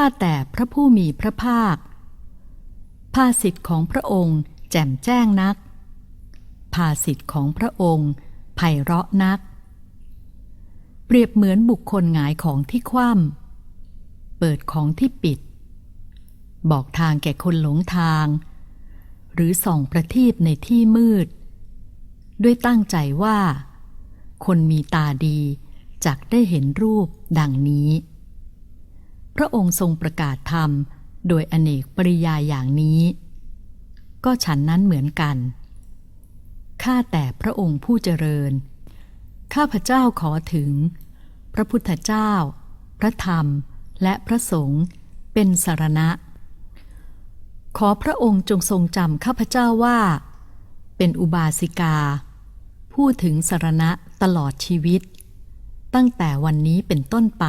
ข้าแต่พระผู้มีพระภาค ภาสิทธิ์ของพระองค์แจ่มแจ้งนัก ภาสิทธิ์ของพระองค์ไพเราะนัก เปรียบเหมือนบุคคลหงายของที่คว่ำเปิดของที่ปิด บอกทางแก่คนหลงทาง หรือส่องประทีปในที่มืด ด้วยตั้งใจว่า คนมีตาดีจักได้เห็นรูปดังนี้ พระองค์ทรงประกาศธรรม โดยอเนกปริยายอย่างนี้ ก็ฉันนั้นเหมือนกัน ข้าแต่พระองค์ผู้เจริญ ข้าพเจ้าขอถึง พระพุทธเจ้า พระธรรม และพระสงฆ์เป็นสารณะ ขอพระองค์จงทรงจำข้าพเจ้าว่า เป็นอุบาสิกาพูดถึงสารณะตลอดชีวิต ตั้งแต่วันนี้เป็นต้นไป